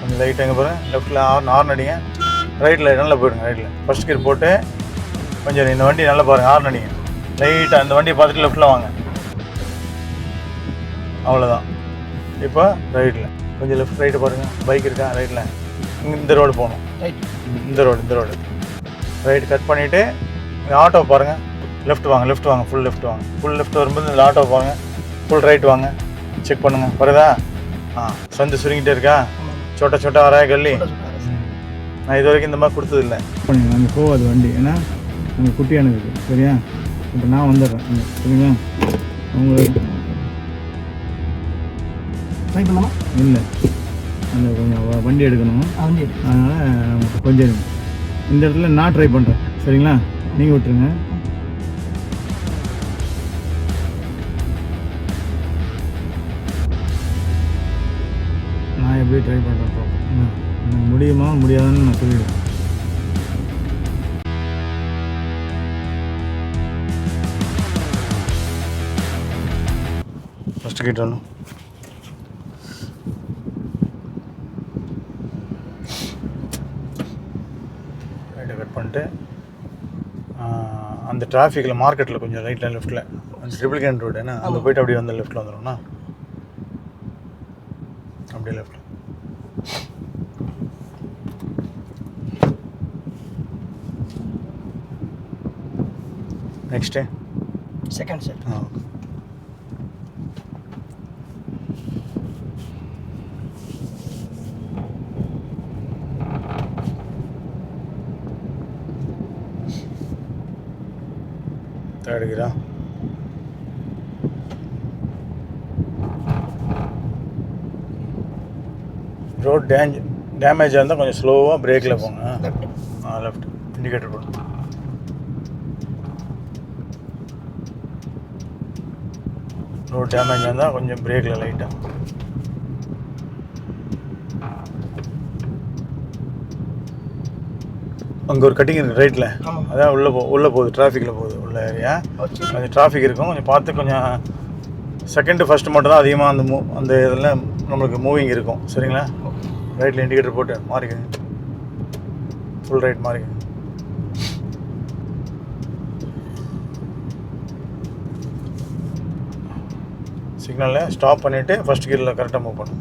கொஞ்சம் லைட் எங்கே பாருங்க? லெஃப்ட்டில் ஆர்ன் ஆர்ன் அடிங்க ரைட்டில் நல்லா போயிடுங்க ரைட்டில் ஃபர்ஸ்ட் கியர் போட்டு கொஞ்சம் இந்த வண்டி நல்லா பாருங்க ஆர்ன் அடிங்க லைட்டாக அந்த வண்டியை பார்த்துட்டு லெஃப்ட்டில் வாங்க. அவ்வளோதான் இப்போ ரைட்டில் கொஞ்சம் லெஃப்ட் ரைட்டு பாருங்கள் பைக் இருக்கா? ரைட்டில் இந்த ரோடு போகணும். ரைட் இந்த ரோடு இந்த ரோடு ரைட் கட் பண்ணிவிட்டு இந்த ஆட்டோ பாருங்கள் லெஃப்ட் வாங்க லெஃப்ட் வாங்க ஃபுல் லெஃப்ட் வாங்க. ஃபுல் லெஃப்ட் வரும்போது இந்த ஆட்டோ பாருங்க. ஃபுல் ரைட் வாங்க. செக் பண்ணுங்கள் வருதா ஆ சந்து சுருங்கிட்டே இருக்கா? சோட்டா சோட்டா வரா கல்லி. நான் இது வரைக்கும் இந்த மாதிரி கொடுத்ததில்ல. அங்கே போகாது வண்டி. ஏன்னா குட்டியான இருக்குது சரியா? இப்போ நான் வந்துடுறேன். சரிங்களா? அவங்க ட்ரை பண்ணலாமா? இல்லை. அந்த கொஞ்சம் வண்டி எடுக்கணும். எடு. அதனால் நமக்கு கொஞ்சம். இந்த இடத்துல நான் ட்ரை பண்ணுறேன் சரிங்களா? நீங்கள் விட்டுருங்க. நான் எப்படி ட்ரை பண்ணுறேன் எனக்கு முடியுமா முடியாதான்னு நான் சொல்லிடுவேன் ஃபஸ்ட்டு கிட்ட வரணும் ரைட்டை கட் பண்ணிட்டு அந்த டிராஃபிக்கில் மார்க்கெட்டில் கொஞ்சம் ரைட்டில் லெஃப்ட்டில் அந்த ட்ரிபிள் கேன் ரோடு என்ன அங்கே போயிட்டு அப்படியே வந்து லெஃப்ட்டில் வந்துடும்ண்ணா அப்படியே லெஃப்ட்டில் நெக்ஸ்ட்டு செகண்ட் சார் ஆ தேடுகிறா ரோட் டேஞ்ச் டேமேஜாக இருந்தால் கொஞ்சம் ஸ்லோவாக பிரேக்கில் போங்க லெஃப்ட் ஆ லெஃப்ட் இண்டிகேட்டர் போடுங்க ரோட் டேமேஜ் இருந்தால் கொஞ்சம் பிரேக்கில் லைட்டாக அங்கே ஒரு கட்டிங் இருக்குது ரைட்டில் அதான் உள்ளே போ உள்ளே போகுது டிராஃபிக்கில் போகுது உள்ள ஏரியா கொஞ்சம் டிராஃபிக் இருக்கும் கொஞ்சம் பார்த்து கொஞ்சம் செகண்டு ஃபஸ்ட்டு மட்டும் தான் அதிகமாக அந்த மூ அந்த இதில் நம்மளுக்கு மூவிங் இருக்கும். சரிங்களா? ரைட்டில் இண்டிகேட்டர் போட்டு மாறிக்கங்க. Full right மாறிக்கங்க. சிக்னலில் ஸ்டாப் பண்ணிவிட்டு ஃபஸ்ட் கியரில் கரெக்டாக மூவ் பண்ணும்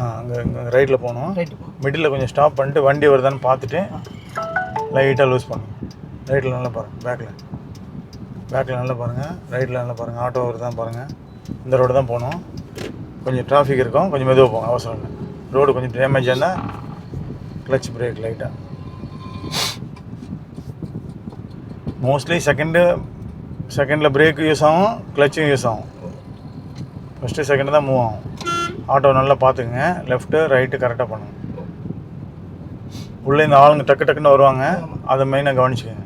ஆ அங்கே இங்கே ரைட்டில் போகணும். மிடில் கொஞ்சம் ஸ்டாப் பண்ணிட்டு வண்டி வருதான்னு பார்த்துட்டு லைட்டாக லூஸ் பண்ணுங்க ரைட்டில் நல்லா பாருங்கள் பேக்கில் பேக்கில் நல்லா பாருங்கள் ரைட்டில் நல்லா பாருங்கள் ஆட்டோ வருதான் பாருங்கள் இந்த ரோடு தான் போகணும். கொஞ்சம் டிராஃபிக் இருக்கும் கொஞ்சம் மெதுவாக போங்க அவசரம் இல்லை. ரோடு கொஞ்சம் டேமேஜ் இருந்தால் கிளச் பிரேக் லைட்டாக மோஸ்ட்லி செகண்டு செகண்டில் பிரேக்கு யூஸ் ஆகும் கிளச்சும் யூஸ் ஆகும். ஃபஸ்ட்டு செகண்டு தான் மூவ் ஆகும். ஆட்டோ நல்லா பார்த்துக்குங்க. லெஃப்ட்டு ரைட்டு கரெக்டாக பண்ணுங்க. உள்ளே இந்த ஆளுங்க டக்கு டக்குன்னு வருவாங்க. அதை மெயினாக கவனிச்சுக்கோங்க.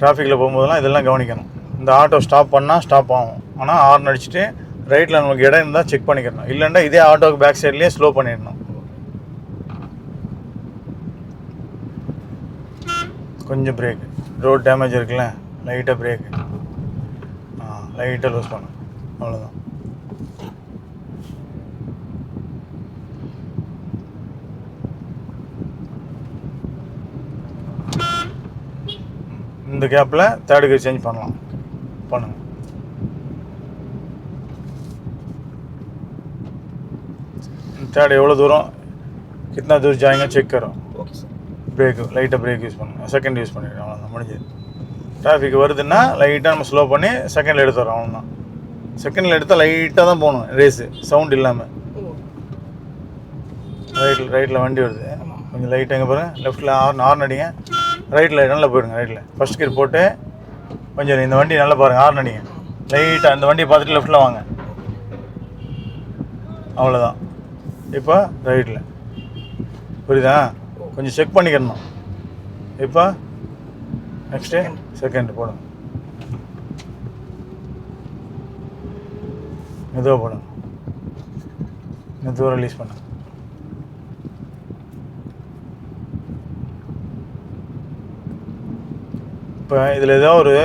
டிராஃபிக்கில் போகும்போதெல்லாம் இதெல்லாம் கவனிக்கணும். இந்த ஆட்டோ ஸ்டாப் பண்ணால் ஸ்டாப் ஆகும். ஆனால் ஹார்ன் அடிச்சுட்டு ரைட்டில் நமக்கு இடம் இருந்தால் செக் பண்ணிக்கிறணும். இல்லைன்னா இதே ஆட்டோக்கு பேக் சைட்லேயே ஸ்லோ பண்ணிடணும். கொஞ்சம் பிரேக் ரோட் டேமேஜ் இருக்குல்ல லைட்டாக பிரேக் ஆ லைட்டாக லூஸ் பண்ணும் அவ்வளோதான் இந்த கேப்பில் தேர்டு கியர் சேஞ்ச் பண்ணலாம். பண்ணுங்க. தேர்ட் எவ்வளோ தூரம்? कितना தூரம் जाएंगे செக் करो பிரேக்கு லைட்டாக பிரேக் யூஸ் பண்ணுங்கள் செகண்ட் யூஸ் பண்ணிடுறோம் அவ்வளோதான் முடிஞ்சது. டிராஃபிக் வருதுன்னா லைட்டாக நம்ம ஸ்லோ பண்ணி செகண்டில் எடுத்துறோம் அவ்வளோதான் செகண்டில் எடுத்தால் லைட்டாக தான் போகணும் ரேஸு சவுண்ட் இல்லாமல் ரைட்டில் ரைட்டில் வண்டி வருது. கொஞ்சம் லைட்டாக எங்கே பாருங்கள் லெஃப்ட்டில் ஆர்ன் ஆர்ன் அடிங்க. ரைட்டில் நல்லா போயிடுங்க ரைட்டில் ஃபஸ்ட் கியர் போட்டு கொஞ்சம் இந்த வண்டி நல்லா பாருங்கள் ஆர்ன் அடிங்க. லைட்டாக அந்த வண்டியை பார்த்துட்டு லெஃப்ட்டில் வாங்க. அவ்வளோதான் இப்போ ரைட்டில் புரியுதா? கொஞ்சம் செக் பண்ணிக்கிறணும் இப்போ நெக்ஸ்ட்டு செகண்ட் போடுங்க மெதுவாக போடுங்க மெதுவாக ரிலீஸ் பண்ணுங்க இப்போ இதில் ஏதோ ஒரு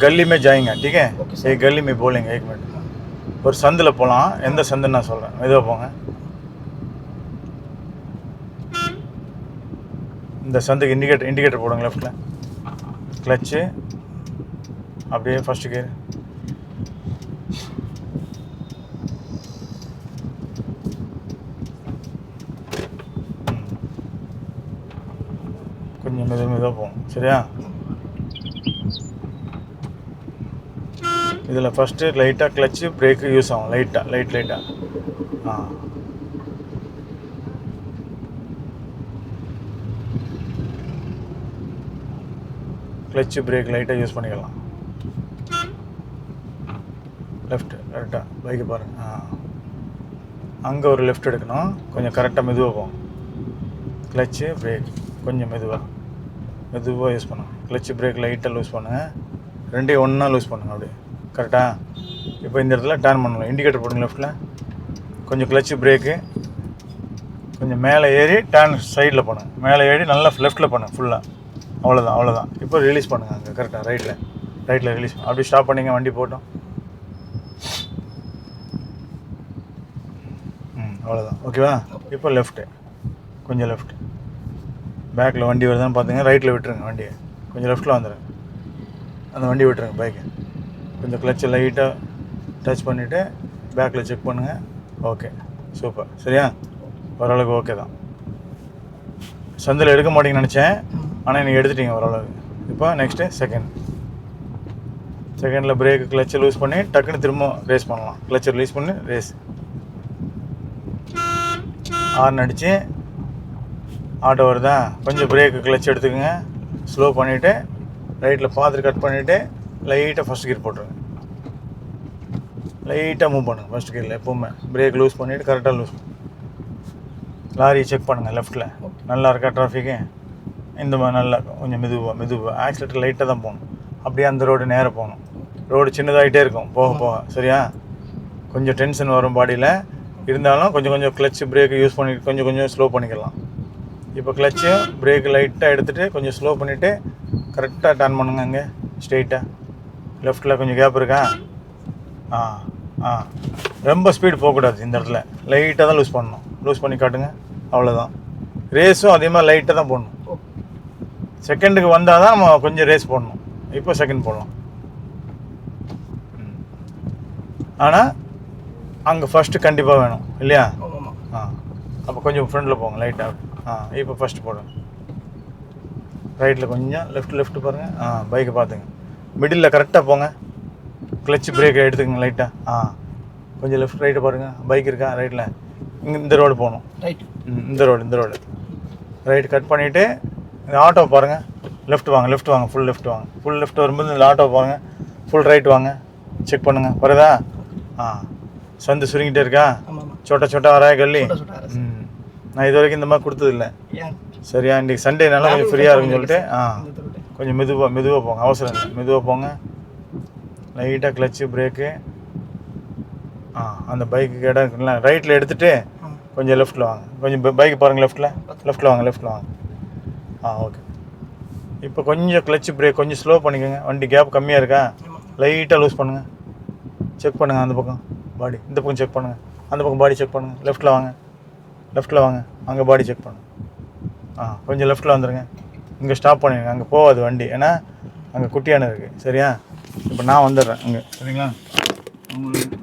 गली में जाएंगे ठीक है Okay, sir. एक गली में बोलेंगे एक मिनट ஒரு சந்தில் போகலாம் எந்த சந்துன்னு நான் சொல்கிறேன் மெதுவாக போங்க இந்த சந்துக்கு இண்டிகேட்டர் இண்டிகேட்டர் போடுங்க லெஃப்ட்டில் கிளச்சு அப்படியே ஃபஸ்ட்டு கேர் கொஞ்சம் மெது மெதுவாக போகும் சரியா? இதில் ஃபஸ்ட்டு லைட்டாக கிளச்சு பிரேக்கு யூஸ் ஆகும். லைட்டாக லைட் லைட்டாக ஆ. கிளச்சு பிரேக் லைட்டாக யூஸ் பண்ணிக்கலாம். லெஃப்ட் கரெக்டாக பைக்கு பாருங்கள் ஆ. அங்கே ஒரு லெஃப்ட் எடுக்கணும். கொஞ்சம் கரெக்டாக மெதுவாக போகும் கிளச்சு பிரேக் கொஞ்சம் மெதுவாக மெதுவாக யூஸ் பண்ணுங்கள் கிளச்சு பிரேக் லைட்டாக லூஸ் பண்ணுங்கள் ரெண்டையும் ஒன்றா லூஸ் பண்ணுங்கள் அப்படியே. கரெக்டாக இப்போ இந்த இடத்துல டர்ன் பண்ணலாம். இண்டிகேட்டர் போடுங்க லெஃப்ட்டில் கொஞ்சம் கிளச்சு பிரேக்கு கொஞ்சம் மேலே ஏறி டேர்ன் சைடில் பண்ணுங்கள் மேலே ஏறி நல்லா லெஃப்ட்டில் பண்ணுங்க ஃபுல்லாக அவ்வளோதான் அவ்வளோதான் இப்போ ரிலீஸ் பண்ணுங்கள் அங்கே கரெக்டாக ரைட்டில் ரைட்டில் ரிலீஸ் அப்படி ஸ்டாப் பண்ணிங்க வண்டி போட்டோம். ம் அவ்வளோதான் ஓகேவா இப்போ லெஃப்ட்டு கொஞ்சம் லெஃப்ட் பேக்கில் வண்டி வருதான்னு பார்த்துங்க ரைட்டில் விட்டுருங்க வண்டியை. கொஞ்சம் லெஃப்ட்டில் வந்துடுங்க அந்த வண்டி விட்டுருங்க பைக்கை கொஞ்சம் கிளச்சை லைட்டாக டச் பண்ணிவிட்டு பேக்கில் செக் பண்ணுங்கள் ஓகே சூப்பர் சரியா? ஓரளவுக்கு ஓகே தான். சந்தில் எடுக்க மாட்டேங்கன்னு நினச்சேன். ஆனால் நீங்கள் எடுத்துட்டீங்க ஓரளவுக்கு இப்போ நெக்ஸ்ட்டு செகண்ட் செகண்டில் பிரேக் கிளச்சை லூஸ் பண்ணி டக்குன்னு திரும்ப ரேஸ் பண்ணலாம். கிளச்சை ரிலீஸ் பண்ணி ரேஸ் ஹார்ன் அடித்து ஆட்டோ வருதா? கொஞ்சம் பிரேக்கு கிளச் எடுத்துக்கோங்க. ஸ்லோ பண்ணிவிட்டு ரைட்டில் பார்த்துட்டு கட் பண்ணிவிட்டு லைட்டாக ஃபஸ்ட் கியர் போட்டுருங்க. லைட்டாக மூவ் பண்ணுங்கள் ஃபஸ்ட் கியரில் எப்போவுமே. பிரேக் லூஸ் பண்ணிவிட்டு கரெக்டாக லூஸ் லாரி செக் பண்ணுங்கள் லெஃப்ட்டில் நல்லா இருக்கா டிராஃபிக்கு இந்த மாதிரி நல்லா கொஞ்சம் மெதுவாக மெதுவாக ஆக்சிலேட்டர் லைட்டாக தான் போகணும். அப்படியே அந்த ரோடு நேராக போகணும். ரோடு சின்னதாகிட்டே இருக்கும். போக போக. சரியா? கொஞ்சம் டென்ஷன் வரும் பாடியில் இருந்தாலும் கொஞ்சம் கொஞ்சம் கிளச் பிரேக்கு யூஸ் பண்ணி கொஞ்சம் கொஞ்சம் ஸ்லோ பண்ணிக்கலாம். இப்போ கிளச்சு பிரேக் லைட்டாக எடுத்துகிட்டு கொஞ்சம் ஸ்லோ பண்ணிவிட்டு கரெக்டாக டர்ன் பண்ணுங்க அங்கே. ஸ்ட்ரெயிட்டாக லெஃப்ட்டில் கொஞ்சம் கேப் இருக்கா? ஆ ஆ. ரொம்ப ஸ்பீடு போகக்கூடாது இந்த இடத்துல. லைட்டாக தான் லூஸ் பண்ணணும். லூஸ் பண்ணி காட்டுங்க. அவ்வளோதான் ரேஸும் அதே மாதிரி லைட்டாக தான் போடணும். செகண்டுக்கு வந்தால் தான் நம்ம கொஞ்சம் ரேஸ் போடணும். இப்போ செகண்ட் போடலாம். ஆனால் அங்கே ஃபஸ்ட்டு கண்டிப்பாக வேணும் இல்லையா? ஆ. அப்போ கொஞ்சம் ஃப்ரண்டில் போங்க லைட்டாக ஆ. இப்போ ஃபஸ்ட்டு போடுங்க. ரைட்டில் கொஞ்சம் லெஃப்ட் லெஃப்ட் பாருங்கள் ஆ பைக்கை பார்த்துங்க. மிடில் கரெக்டாக போங்க. கிளச் பிரேக் எடுத்துக்கங்க லைட்டாக ஆ. கொஞ்சம் லெஃப்ட் ரைட்டு பாருங்கள் பைக் இருக்கா? ரைட்டில் இங்கே இந்த ரோடு போகணும். ரைட் ம், இந்த ரோடு இந்த ரோடு ரைட் கட் பண்ணிவிட்டு இந்த ஆட்டோ பாருங்கள் லெஃப்ட் வாங்க லெஃப்ட் வாங்க ஃபுல் லெஃப்ட் வாங்க. ஃபுல் லெஃப்ட் வரும்போது இந்த ஆட்டோ பாருங்கள் ஃபுல் ரைட் வாங்க. செக் பண்ணுங்கள் வருதா ஆ. சந்து சுருங்கிட்டே இருக்கா? சோட்டா சோட்டா வரா கல்லி ம். நான் இது வரைக்கும் இந்த மாதிரி கொடுத்ததில்ல. சரியா? இன்றைக்கி சண்டேனால கொஞ்சம் ஃப்ரீயாக இருக்குன்னு சொல்லிட்டு ஆ. கொஞ்சம் மெதுவாக மெதுவாக போங்க. அவசரம் மெதுவாக போங்க. லைட்டாக கிளச்சு பிரேக்கு ஆ அந்த பைக்கு இடம் இருக்குல்ல. ரைட்டில் எடுத்துகிட்டு கொஞ்சம் லெஃப்ட்டில் வாங்க. கொஞ்சம் பைக் பாருங்கள் லெஃப்ட்டில் லெஃப்ட்டில் வாங்க லெஃப்ட்டில் வாங்க. ஆ ஓகே இப்போ கொஞ்சம் கிளச்சு பிரேக் கொஞ்சம் ஸ்லோ பண்ணிக்கோங்க. வண்டி கேப் கம்மியாக இருக்கா லைட்டாக லூஸ் பண்ணுங்கள் செக் பண்ணுங்கள் அந்த பக்கம். பாடி இந்த பக்கம் செக் பண்ணுங்கள் அந்த பக்கம் பாடி செக் பண்ணுங்கள் லெஃப்ட்டில் வாங்க. லெஃப்ட்டில் வாங்க. அங்கே பாடி செக் பண்ணுங்க. ஆ கொஞ்சம் லெஃப்ட்டில் வந்துடுங்க இங்கே ஸ்டாப் பண்ணிடுங்க அங்கே போகாது வண்டி. ஏன்னா அங்கே குட்டியான இருக்குது சரியா? இப்போ நான் வந்துடுறேன். அங்கே சரிங்களா? உங்களுக்கு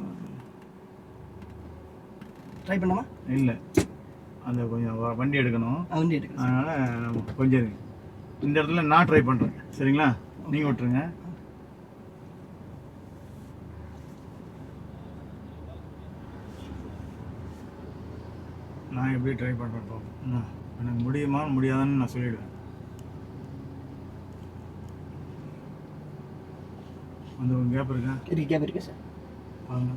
ட்ரை பண்ணாமா இல்லை. அந்த கொஞ்சம் வண்டி எடுக்கணும். வண்டி எடுக்கிறேன் அதனால் கொஞ்சம் இந்த இடத்துல நான் ட்ரை பண்ணுறேன் சரிங்களா? நீங்கள் விட்டுருங்க. நான் எப்படி ட்ரை பண்ணுறேன் பார்ப்போம் எனக்கு முடியுமா? முடியாதான்னு நான் சொல்லிடுவேன். அந்த ஒரு கேப் இருக்கா? கேப் இருக்கு சார் பாருங்க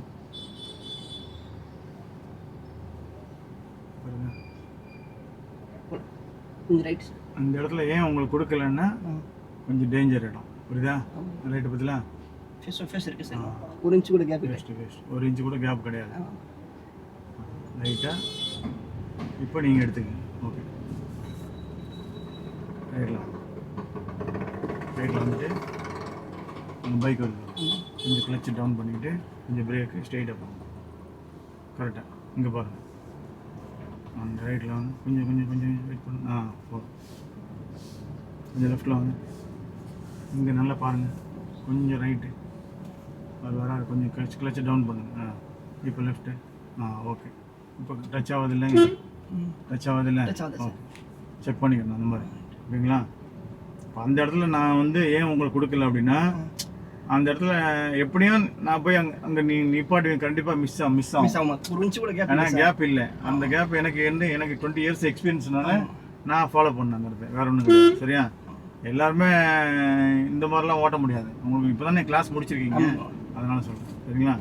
பாருங்க கொஞ்சம் ரைட் சார் அந்த இடத்துல ஏன் உங்களுக்கு கொடுக்கலன்னா கொஞ்சம் டேஞ்சர் இடம். புரியுதா? ரைட்டு பற்றில ஃபேஸ் டு ஃபேஸ் இருக்கு சார் ஒரு இன்ச்சு கூட கேப் இருக்கு வேஸ்ட்டு வேஸ்ட் ஒரு இன்ச்சு கூட கேப் கிடையாது. ரைட்டாக இப்போ நீங்கள் எடுத்துக்கங்க. ஓகே ரைட்டில் ரைட்டில் வந்துட்டு அங்கே பைக் வருது. கொஞ்சம் கிளச்சு டவுன் பண்ணிக்கிட்டு கொஞ்சம் பிரேக்கு ஸ்ட்ரெயிட்டாக போகும் கரெக்டாக இங்கே பாருங்கள் அந்த ரைட்டில் வாங்க கொஞ்சம் கொஞ்சம் கொஞ்சம் வெயிட் பண்ணு ஆ போதும் கொஞ்சம் லெஃப்ட்டில் வாங்க இங்கே நல்லா பாருங்கள் கொஞ்சம் ரைட்டு அது வராது. கொஞ்சம் கிளச் கிளச்சை டவுன் பண்ணுங்க. ஆ இப்போ லெஃப்ட்டு ஆ ஓகே இப்போ டச் ஆகுது இல்லைங்க டச் ஆகுது இல்லை Touch ஆகுது, sir. ஓகே செக் பண்ணிக்கணும் அந்த மாதிரி. ஓகேங்களா? இப்போ அந்த இடத்துல நான் வந்து ஏன் உங்களுக்கு கொடுக்கல அப்படின்னா அந்த இடத்துல எப்படியும் நான் போய் அங்கே அங்கே நீ நிப்பாட்டுவேன். கண்டிப்பாக மிஸ் ஆகும் மிஸ் ஆகும். மிஸ் ஆகுமா. ஒரு இன்ச்சு கூட கேப் ஏன்னா கேப் இல்லை. அந்த கேப் எனக்கு என்ன எனக்கு டுவெண்ட்டி இயர்ஸ் எக்ஸ்பீரியன்ஸ்னால நான் ஃபாலோ பண்ணேன் அந்த இடத்த வேற ஒன்றும் கிடையாது. சரியா? எல்லாருமே இந்த மாதிரிலாம் ஓட்ட முடியாது. உங்களுக்கு இப்போ தானே கிளாஸ் முடிச்சிருக்கீங்க அதனால சொல்கிறேன் சரிங்களா?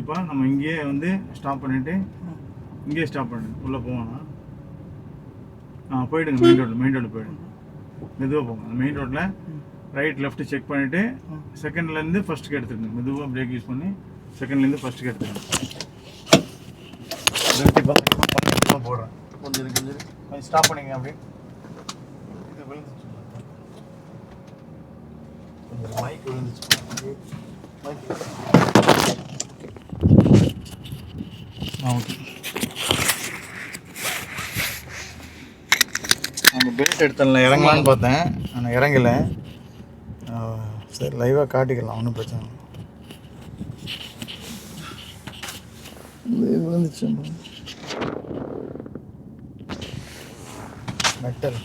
இப்போ நம்ம இங்கேயே வந்து ஸ்டாப் பண்ணிவிட்டு இங்கேயே ஸ்டாப் பண்ணுங்க உள்ளே போவோம்னா ஆ போயிடுங்க. மெயின் ரோடு மெயின் ரோடு போயிடுங்க. மெதுவாக போங்க. மெயின் ரோட்டில் ரைட் லெஃப்ட் செக் பண்ணிவிட்டு செகண்ட்லேருந்து ஃபஸ்ட்டுக்கு எடுத்துக்கங்க மெதுவாக பிரேக் யூஸ் பண்ணி செகண்ட்லேருந்து ஃபஸ்ட்டுக்கு எடுத்துக்கங்க போடுறேன். கொஞ்சம் கொஞ்சம் கொஞ்சம் ஸ்டாப் பண்ணிங்க அப்படி இது விழுந்துச்சு கொஞ்சம் மைக் விழுந்துச்சு மைக் ஆ ஓகே அந்த பேட் எடுத்தல இறங்கலான்னு பார்த்தேன். ஆனால் இறங்கலை. சரி லைவாக காட்டிக்கலாம் ஒன்றும் பிரச்சனை இல்லை. மெட்டல்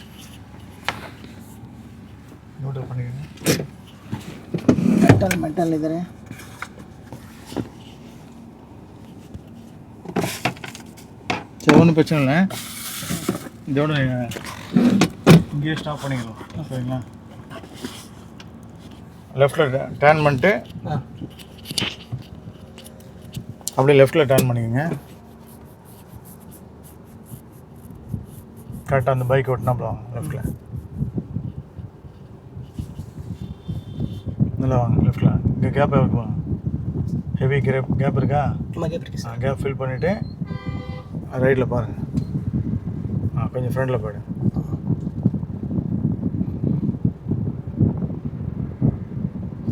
நோட்டர் பண்ணிக்கோங்க. மெட்டல் மெட்டல் இதில் சரி ஒன்றும் பிரச்சனை இல்லை. இதோட இங்கேயே ஸ்டாப் பண்ணிக்கலாம். சரிங்களா? லெஃப்ட்டில் டேர்ன் பண்ணிட்டு அப்படியே லெஃப்ட்டில் டேர்ன் பண்ணிக்கோங்க. கரெக்டாக அந்த பைக் ஓட்டினா லெஃப்ட்டில் நல்லா வாங்க லெஃப்ட்டில் இங்கே கேப் எவ்வளோ வாங்க ஹெவி கேப் கேப் இருக்கா? கேப் ஃபில் பண்ணிவிட்டு ரைட்டில் பாருங்கள் ஆ கொஞ்சம் ஃப்ரெண்டில் போய்டு.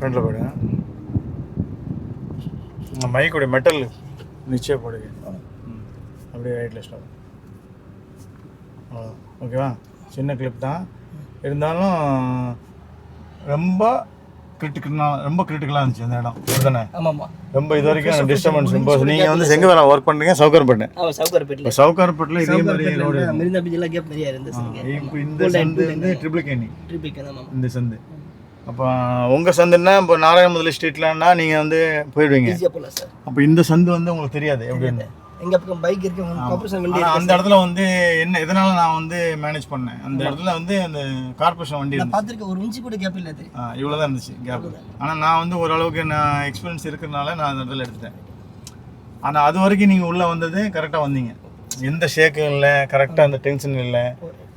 ஃப்ரண்டில் போய்டு மைக்குடைய மெட்டல் நிச்சயம் போடுங்க. அப்படியே ஸ்டாப் அவ்வளோ ஓகேவா சின்ன கிளிப் தான். இருந்தாலும் ரொம்ப கிரிட்டிக்கலாக ரொம்ப கிரிட்டிக்கலாக இருந்துச்சு அந்த இடம். அப்படிதானே ஆமா ஆமா ரொம்ப இது வரைக்கும் டிஸ்டர்பன்ஸ் ரொம்ப நீங்கள் வந்து செங்கவேல ஒர்க் பண்ணுறீங்க சவுகார்பேட்ல இப்போ சவுகார்பேட்டில் இதே மாதிரி ரோடு இந்த சந்து வந்து ட்ரிபிள் ஆமா. இந்த சந்து. அப்போ உங்கள் சந்துன்னா இப்போ நாராயண முதலி ஸ்ட்ரீட்லன்னா நீங்கள் வந்து போயிடுவீங்க. ஈஸியா போலாம் சார். அப்போ இந்த சந்து வந்து உங்களுக்கு தெரியாது எப்படின்னு எங்க பக்கம் பைக் இருக்கு கார்பரேஷன் வண்டி அந்த இடத்துல வந்து என்ன எதனால நான் வந்து மேனேஜ் பண்ணேன்? அந்த இடத்துல வந்து அந்த கார்பரேஷன் வண்டி நான் இருந்துச்சு. பார்த்திருக்கேன் ஒரு இன்ச்சு கூட கேப் இல்ல இவ்வளோ தான் இருந்துச்சு கேப் ஆனால் நான் வந்து ஓரளவுக்கு நான் எக்ஸ்பீரியன்ஸ் இருக்கிறனால நான் அந்த இடத்துல எடுத்துட்டேன். ஆனால் அது வரைக்கும் நீங்கள் உள்ளே வந்தது கரெக்டாக வந்தீங்க. எந்த ஷேக்கும் இல்லை கரெக்டாக அந்த டென்ஷன் இல்லை.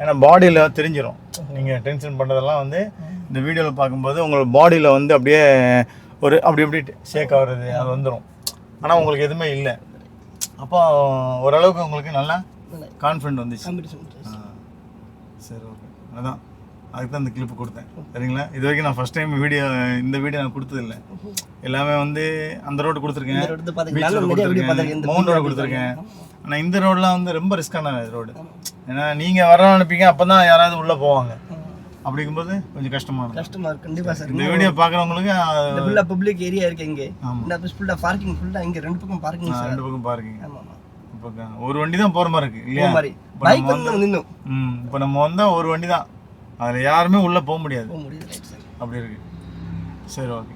ஏன்னா பாடியில் தெரிஞ்சிடும் நீங்கள் டென்ஷன் பண்ணுறதெல்லாம் வந்து இந்த வீடியோவில் பார்க்கும்போது உங்களோட பாடியில் வந்து அப்படியே ஒரு அப்படி அப்படி ஷேக் ஆகுறது அது வந்துடும் ஆனால் உங்களுக்கு எதுவுமே இல்லை. அப்போ ஓரளவுக்கு உங்களுக்கு நல்லா கான்ஃபிடென்ட் வந்துச்சு. சரி ஓகே அதான். அதுக்கு தான் இந்த கிளிப்பு கொடுத்தேன். சரிங்களா? இது வரைக்கும் நான் ஃபர்ஸ்ட் டைம் வீடியோ இந்த வீடியோ நான் கொடுத்ததில்ல. எல்லாமே வந்து அந்த ரோடு கொடுத்துருக்கேன். மவுண்ட் ரோடு கொடுத்துருக்கேன். ஆனால் இந்த ரோடெலாம் வந்து ரொம்ப ரிஸ்கான ரோடு ஏன்னா நீங்கள் வர நினைப்பீங்க அப்போ தான் யாராவது உள்ளே போவாங்க. அப்படிங்கும்போது கொஞ்சம் இருக்கும். கஷ்டமா இருக்கு கண்டிப்பா சார். இந்த வீடியோ பார்க்குறவங்களுக்கு இந்த ஃபுல்லா பப்ளிக் ஏரியா இருக்கு இங்க. இந்த ஃபுல்லா பார்க்கிங் ஃபுல்லா இங்க ரெண்டு பக்கம் பார்க்கிங் சார். ரெண்டு பக்கம் பாருங்க ஆமா ஒரு வண்டி தான் போகிற மாதிரி இருக்கு இல்லையா? மாதிரி. பைக் வந்து நின்னு. ம் இப்போ நம்ம வந்தால் ஒரு வண்டி தான். அதில் யாருமே உள்ளே போக முடியாது. போக முடியுது அப்படி இருக்கு. சரி ஓகே